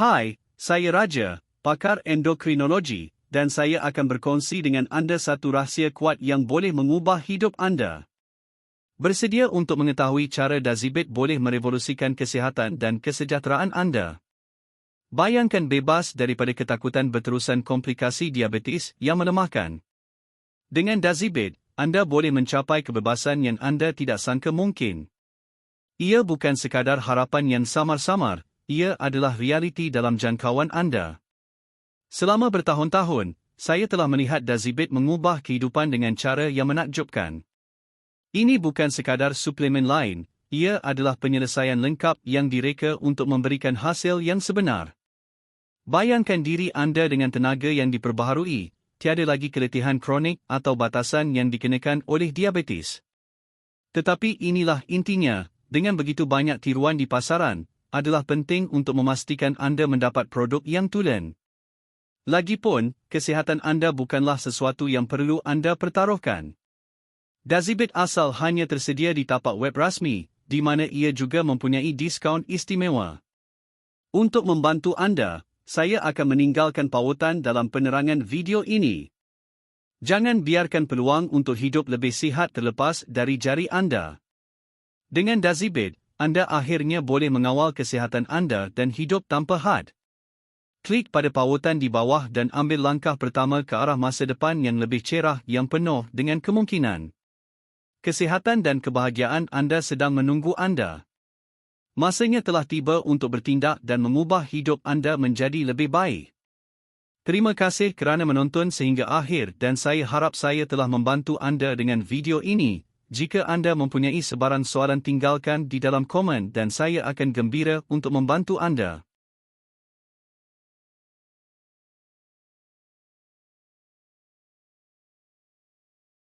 Hai, saya Raja, pakar endokrinologi, dan saya akan berkongsi dengan anda satu rahsia kuat yang boleh mengubah hidup anda. Bersedia untuk mengetahui cara Dazibit boleh merevolusikan kesihatan dan kesejahteraan anda. Bayangkan bebas daripada ketakutan berterusan komplikasi diabetes yang melemahkan. Dengan Dazibit, anda boleh mencapai kebebasan yang anda tidak sangka mungkin. Ia bukan sekadar harapan yang samar-samar, ia adalah realiti dalam jangkauan anda. Selama bertahun-tahun, saya telah melihat Dazibit mengubah kehidupan dengan cara yang menakjubkan. Ini bukan sekadar suplemen lain, ia adalah penyelesaian lengkap yang direka untuk memberikan hasil yang sebenar. Bayangkan diri anda dengan tenaga yang diperbaharui, tiada lagi keletihan kronik atau batasan yang dikenakan oleh diabetes. Tetapi inilah intinya, dengan begitu banyak tiruan di pasaran, adalah penting untuk memastikan anda mendapat produk yang tulen. Lagipun, kesihatan anda bukanlah sesuatu yang perlu anda pertaruhkan. Dazibit asal hanya tersedia di tapak web rasmi, di mana ia juga mempunyai diskaun istimewa. Untuk membantu anda, saya akan meninggalkan pautan dalam penerangan video ini. Jangan biarkan peluang untuk hidup lebih sihat terlepas dari jari anda. Dengan Dazibit, anda akhirnya boleh mengawal kesihatan anda dan hidup tanpa had. Klik pada pautan di bawah dan ambil langkah pertama ke arah masa depan yang lebih cerah yang penuh dengan kemungkinan. Kesihatan dan kebahagiaan anda sedang menunggu anda. Masanya telah tiba untuk bertindak dan mengubah hidup anda menjadi lebih baik. Terima kasih kerana menonton sehingga akhir dan saya harap saya telah membantu anda dengan video ini. Jika anda mempunyai sebarang soalan tinggalkan di dalam komen dan saya akan gembira untuk membantu anda.